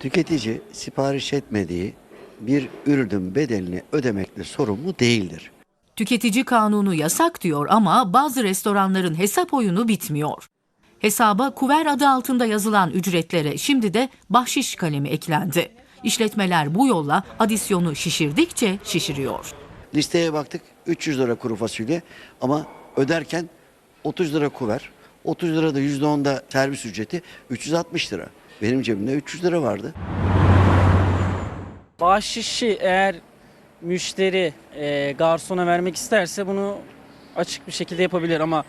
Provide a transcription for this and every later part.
Tüketici sipariş etmediği bir ürünün bedelini ödemekle sorumlu değildir. Tüketici kanunu yasak diyor ama bazı restoranların hesap oyunu bitmiyor. Hesaba kuver adı altında yazılan ücretlere şimdi de bahşiş kalemi eklendi. İşletmeler bu yolla adisyonu şişirdikçe şişiriyor. Listeye baktık 300 lira kuru fasulye ama öderken 30 lira kuver, 30 lira da %10'da servis ücreti 360 lira. Benim cebimde 300 lira vardı. Bahşişi eğer müşteri e, garsona vermek isterse bunu açık bir şekilde yapabilir ama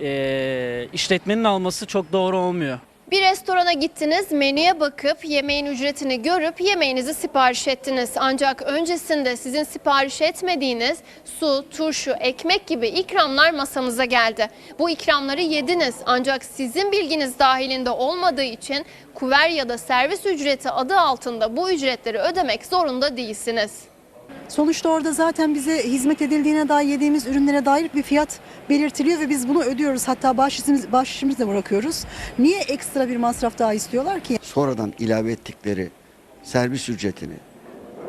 e, işletmenin alması çok doğru olmuyor. Bir restorana gittiniz, menüye bakıp yemeğin ücretini görüp yemeğinizi sipariş ettiniz. Ancak öncesinde sizin sipariş etmediğiniz su, turşu, ekmek gibi ikramlar masanıza geldi. Bu ikramları yediniz ancak sizin bilginiz dahilinde olmadığı için kuver ya da servis ücreti adı altında bu ücretleri ödemek zorunda değilsiniz. Sonuçta orada zaten bize hizmet edildiğine dair yediğimiz ürünlere dair bir fiyat belirtiliyor ve biz bunu ödüyoruz. Hatta bahşişimiz, bahşişimizi de bırakıyoruz. Niye ekstra bir masraf daha istiyorlar ki? Sonradan ilave ettikleri servis ücretini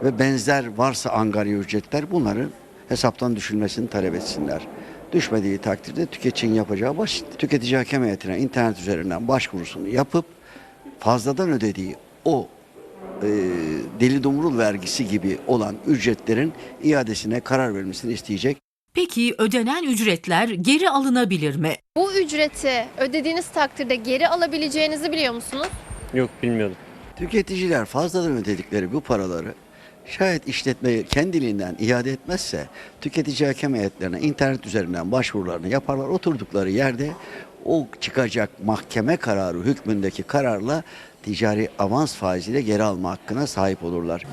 ve benzer varsa angarya ücretler bunların hesaptan düşülmesini talep etsinler. Düşmediği takdirde tüketicinin yapacağı basit. Tüketici hakem heyetine internet üzerinden başvurusunu yapıp fazladan ödediği o e, deli dumrul vergisi gibi olan ücretlerin iadesine karar verilmesini isteyecek. Peki ödenen ücretler geri alınabilir mi? Bu ücreti ödediğiniz takdirde geri alabileceğinizi biliyor musunuz? Yok bilmiyordum. Tüketiciler fazladan ödedikleri bu paraları şayet işletme kendiliğinden iade etmezse tüketici hakem heyetlerine internet üzerinden başvurularını yaparlar. Oturdukları yerde o çıkacak mahkeme kararı hükmündeki kararla ticari avans faiziyle geri alma hakkına sahip olurlar.